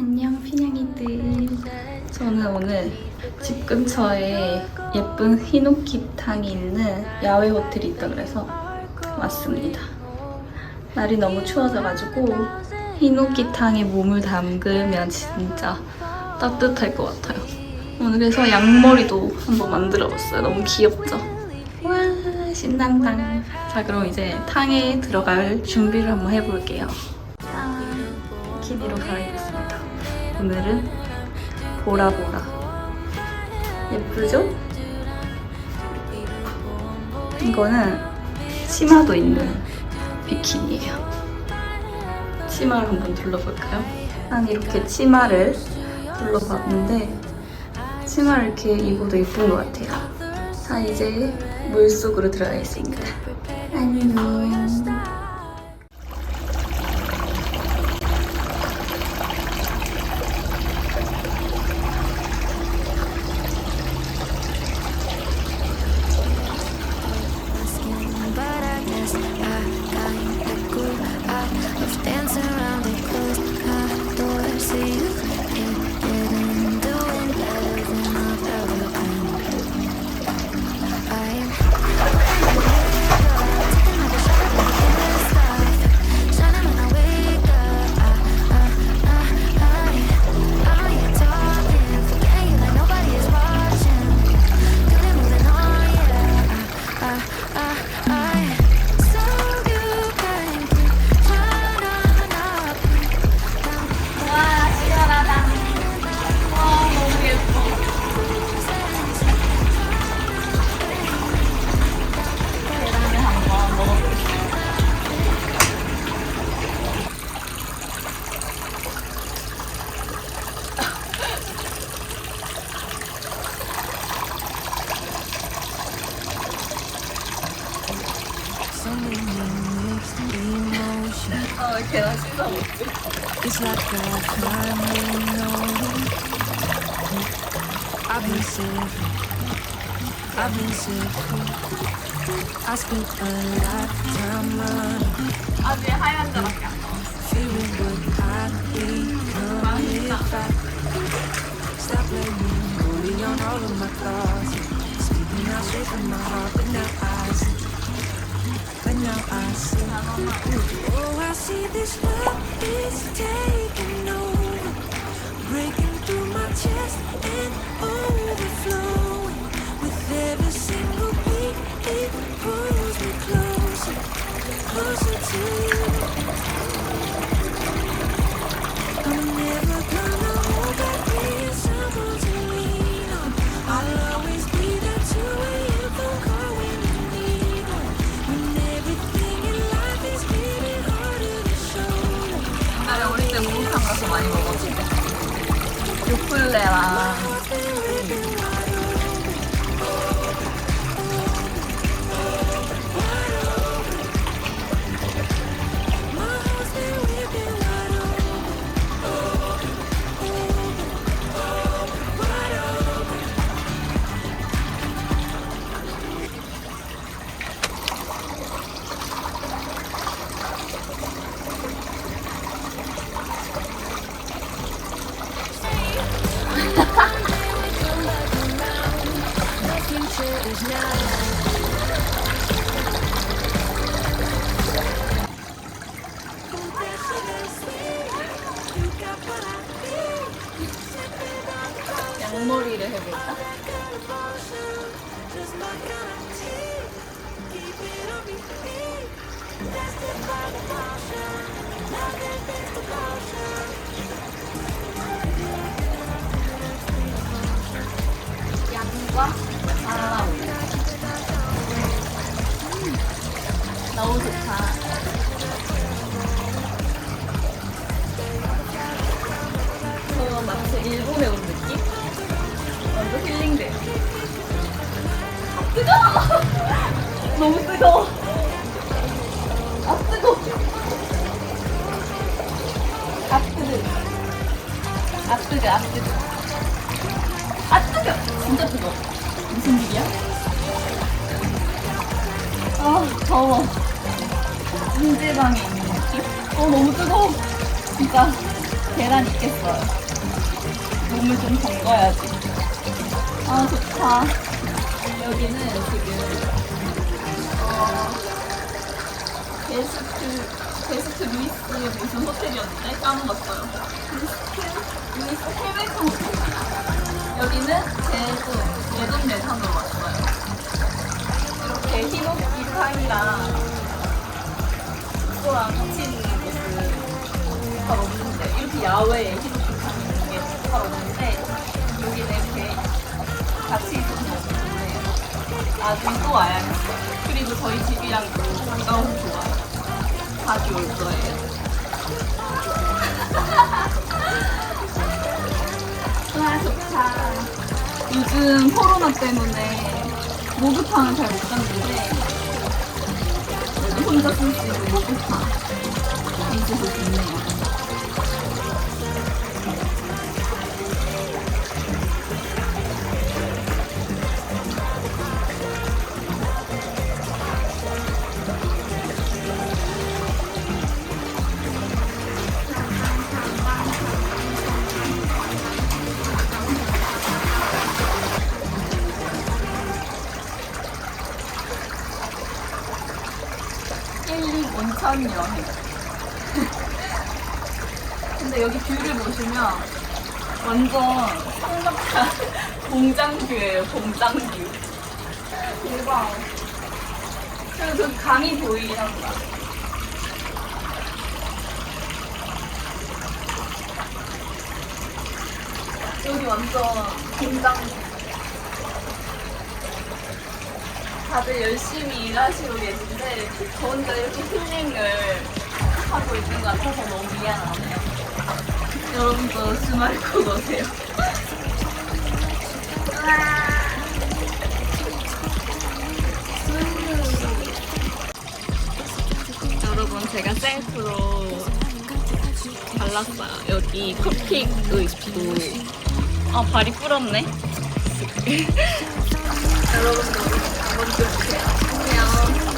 안녕 피냥이들. 저는 오늘 집 근처에 예쁜 히노키탕이 있는 야외 호텔이 있다 그래서 왔습니다. 날이 너무 추워져가지고 히노키탕에 몸을 담그면 진짜 따뜻할 것 같아요. 오늘 그래서 양머리도 한번 만들어봤어요. 너무 귀엽죠? 와 신난당 자 그럼 이제 탕에 들어갈 준비를 한번 해볼게요. 짠 키니로 갈아입었습니다. 오늘은 보라보라. 예쁘죠? 이거는 치마도 있는 비키니예요. 치마를 한번 둘러볼까요? 난 이렇게 치마를 둘러봤는데 치마를 이렇게 입어도 예쁜 것 같아요. 자 이제 물속으로 들어가겠습니다 안녕 emotion. 아 계란 씻어 먹지 It's like a climbing on. I've been sick. I've been sick. I spent a lifetime running, 아직 하얀 자밖에 안 나와 fearing what I'd become if I stop blaming bully on all of my flaws. Speaking out straight from my heart, but now I see. But now I see. Oh, I see this love is taking over, breaking through my chest and overflowing. 요플 너무 좋다. 저 마치 일본에 온 느낌? 완전 힐링돼. 아 뜨거워! 너무 뜨거워. 아 뜨거워. 아 뜨거. 아 뜨거 아 뜨거. 아 뜨거. 진짜 뜨거 무슨 일이야? 아 더워 찜질방에 있는 느낌? 어 너무 뜨거워 진짜 계란 있겠어요. 몸을 좀 담가야지. 아, 좋다. 여기는 지금, 어, 게스트, 게스트 루이스 무슨 호텔이었는데? 까먹었어요. 게스트 루이스 해외성 호텔. 여기는 제주, 예돈예산으로 왔어요. 이렇게 탕이랑 숙소랑 같이 있는 곳은 잘 없는데 이렇게 야외에 히노키 탕이 있는 게잘 없는데 여기는 이렇게 같이 있어서 너무 좋네요. 나중에 또 와야겠어요. 그리고 저희 집이랑도 가까워서 좋아요. 자주 올 거예요. 와 좋다. 요즘 코로나 때문에 목욕탕을 잘 못 갔는데 혼자 쓸 수 있는 목욕탕 있어서 좋네요. 온천 여행. 근데 여기 뷰를 보시면 완전 삼각한 공장뷰예요, 공장뷰. 대박. 그리고 저 강이 보이긴 한다. 여기 완전 공장뷰. 다들 열심히 일하시고 계신데 저 혼자 이렇게 힐링을 하고 있는 것 같아서 너무 미안하네요. 여러분도 주말 꼭 오세요. 여러분 제가 셀프로 발랐어요. 여기 컵케이크도 있고 아 발이 불었네. 여러분도 한번 보여주세요. 안녕.